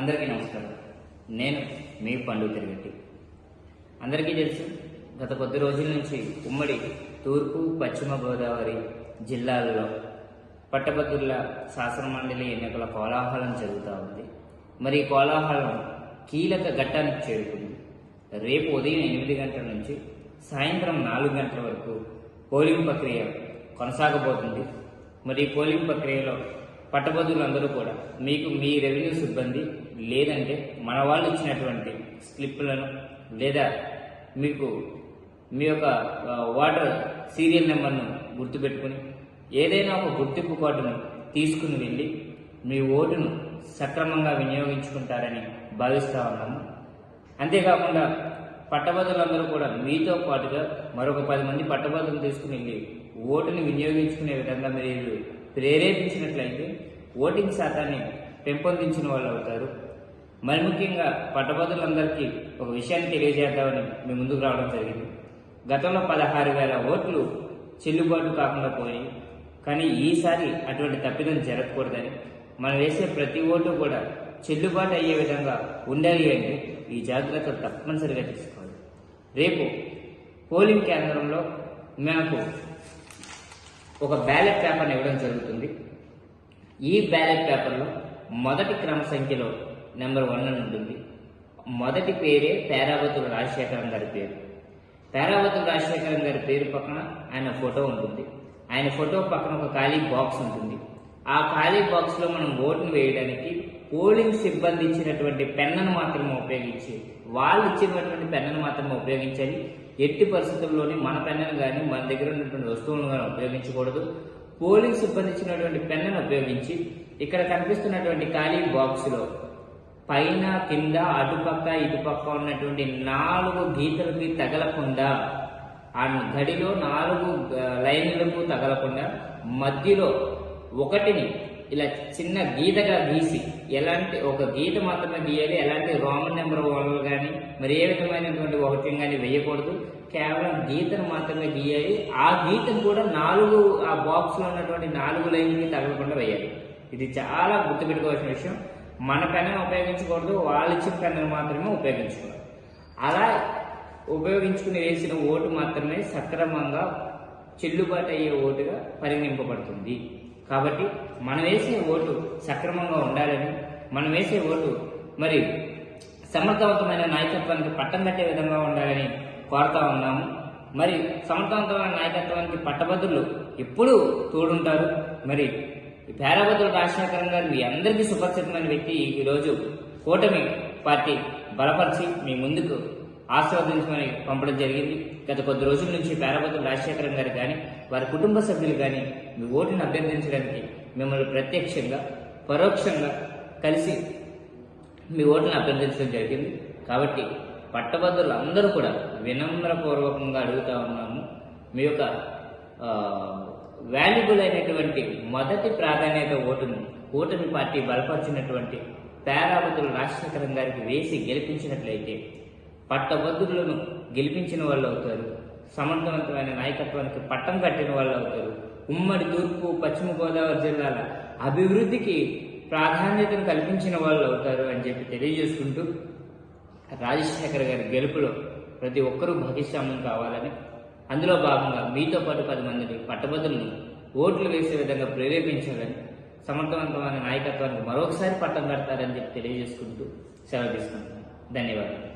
అందరికీ నమస్కారం. నేను మీ పండు తిరిగట్టి. అందరికీ తెలుసు గత కొద్ది రోజుల నుంచి ఉమ్మడి తూర్పు పశ్చిమ గోదావరి జిల్లాల్లో పట్టభద్రుల శాసనమండలి ఎన్నికల కోలాహలం జరుగుతూ ఉంది. మరి ఈ కోలాహలం కీలక ఘట్టానికి చేరుకుంది. రేపు ఉదయం ఎనిమిది గంటల నుంచి సాయంత్రం నాలుగు గంటల వరకు పోలింగ్ ప్రక్రియ కొనసాగబోతుంది. మరి ఈ పోలింగ్ ప్రక్రియలో పట్టభద్రులందరూ కూడా మీకు మీ రెవెన్యూ సిబ్బంది లేదంటే మన వాళ్ళు ఇచ్చినటువంటి స్లిప్లను లేదా మీకు మీ యొక్క వాటర్ ఓటర్ సీరియల్ నెంబర్ను గుర్తుపెట్టుకుని ఏదైనా ఒక గుర్తింపు కార్డును తీసుకుని వెళ్ళి మీ ఓటును సక్రమంగా వినియోగించుకుంటారని భావిస్తా ఉన్నాము. అంతేకాకుండా పట్టభద్రులందరూ కూడా మీతో పాటుగా మరొక పది మంది పట్టభద్రులు తీసుకుని వెళ్ళి ఓటుని వినియోగించుకునే విధంగా మీరు ప్రేరేపించినట్లయితే ఓటింగ్ శాతాన్ని పెంపొందించిన వాళ్ళు అవుతారు. మరి ముఖ్యంగా పట్టభద్రులందరికీ ఒక విషయాన్ని తెలియజేద్దామని మీ ముందుకు రావడం జరిగింది. గతంలో పదహారు వేల ఓట్లు చెల్లుబాటు కాకుండా పోయి కానీ ఈసారి అటువంటి తప్పిదం జరగకూడదని మనం వేసే ప్రతి ఓటు కూడా చెల్లుబాటు అయ్యే విధంగా ఉండాలి అంటే ఈ జాగ్రత్తలు తప్పనిసరిగా తీసుకోవాలి. రేపు పోలింగ్ కేంద్రంలో మనకు ఒక బ్యాలెట్ పేపర్ని ఇవ్వడం జరుగుతుంది. ఈ బ్యాలెట్ పేపర్లో మొదటి క్రమ సంఖ్యలో నెంబర్ వన్ అని ఉంటుంది. మొదటి పేరే పేరావతుల రాజశేఖరం గారి పేరు. పేరావతుల రాజశేఖరం గారి పేరు పక్కన ఆయన ఫోటో ఉంటుంది. ఆయన ఫోటో పక్కన ఒక ఖాళీ బాక్స్ ఉంటుంది. ఆ ఖాళీ బాక్స్లో మనం ఓటును వేయడానికి పోలింగ్ సిబ్బంది ఇచ్చినటువంటి పెన్నును మాత్రమే ఉపయోగించి వాళ్ళు ఇచ్చినటువంటి పెన్నును మాత్రమే ఉపయోగించాలి. ఎట్టి పరిస్థితుల్లోని మన పెన్నును కానీ మన దగ్గర ఉన్నటువంటి వస్తువులను కానీ ఉపయోగించకూడదు. పోలింగ్ సిబ్బంది ఇచ్చినటువంటి పెన్నును ఉపయోగించి ఇక్కడ కనిపిస్తున్నటువంటి ఖాళీ బాక్స్లో పైన కింద అటుపక్క ఇటుపక్క ఉన్నటువంటి నాలుగు గీతలకి తగలకుండా ఆ గడిలో నాలుగు లైన్లకు తగలకుండా మధ్యలో ఒకటిని ఇలా చిన్న గీతగా గీసి ఎలాంటి ఒక గీత మాత్రమే గీయాలి ఎలాంటి రోమన్ నెంబర్ వన్ కానీ మరి ఏ విధమైనటువంటి ఒకటి కానీ వేయకూడదు. కేవలం గీతను మాత్రమే గీయాలి. ఆ గీతను కూడా నాలుగు ఆ బాక్స్లో ఉన్నటువంటి నాలుగు లైన్లకి తగలకుండా వేయాలి. ఇది చాలా గుర్తుపెట్టుకోవాల్సిన విషయం. మన పెన్ను ఉపయోగించకూడదు వాళ్ళు ఇచ్చిన పెన్ను మాత్రమే ఉపయోగించుకోవాలి. అలా ఉపయోగించుకుని వేసిన ఓటు మాత్రమే సక్రమంగా చెల్లుబాటు అయ్యే ఓటుగా పరిగణింపబడుతుంది. కాబట్టి మనం వేసే ఓటు సక్రమంగా ఉండాలని మనం వేసే ఓటు మరి సమర్థవంతమైన నాయకత్వానికి పట్టం కట్టే విధంగా ఉండాలని కోరుతా ఉన్నాము. మరి సమర్థవంతమైన నాయకత్వానికి పట్టభద్రులు ఎప్పుడూ తోడుంటారు. మరి ఈ పేరాభద్రులు రాజశేఖరం గారు మీ అందరికీ సుపరిచితమైన వ్యక్తి ఈరోజు కూటమి పార్టీ బలపరిచి మీ ముందుకు ఆశీర్వదించమని పంపడం జరిగింది. గత కొద్ది రోజుల నుంచి పేరాభద్రులు రాజశేఖరం గారు కానీ వారి కుటుంబ సభ్యులు కానీ మీ ఓటును అభ్యర్థించడానికి మిమ్మల్ని ప్రత్యక్షంగా పరోక్షంగా కలిసి మీ ఓటును అభ్యర్థించడం జరిగింది. కాబట్టి పట్టభద్రులు అందరూ కూడా వినమ్రపూర్వకంగా అడుగుతా ఉన్నాము. మీ యొక్క వాల్యుబుల్ అయినటువంటి మొదటి ప్రాధాన్యత ఓటును కూటమి పార్టీ బలపరిచినటువంటి పేరాభద్రులు రాజశేఖరం గారికి వేసి గెలిపించినట్లయితే పట్టభద్రులను గెలిపించిన వాళ్ళు అవుతారు సమర్థవంతమైన నాయకత్వానికి పట్టం కట్టిన వాళ్ళు అవుతారు ఉమ్మడి తూర్పు పశ్చిమ గోదావరి జిల్లాల అభివృద్ధికి ప్రాధాన్యతను కల్పించిన వాళ్ళు అవుతారు అని చెప్పి తెలియజేసుకుంటూ రాజశేఖర్ గారి గెలుపులో ప్రతి ఒక్కరూ భాగస్వామ్యం కావాలని అందులో భాగంగా మీతో పాటు పది మందిని పట్టభద్రులను ఓట్లు వేసే విధంగా ప్రేరేపించాలని సమర్థవంతమైన నాయకత్వానికి మరొకసారి పట్టం కడతారని చెప్పి తెలియజేసుకుంటూ సెలవు తీసుకుంటున్నాను ధన్యవాదాలు.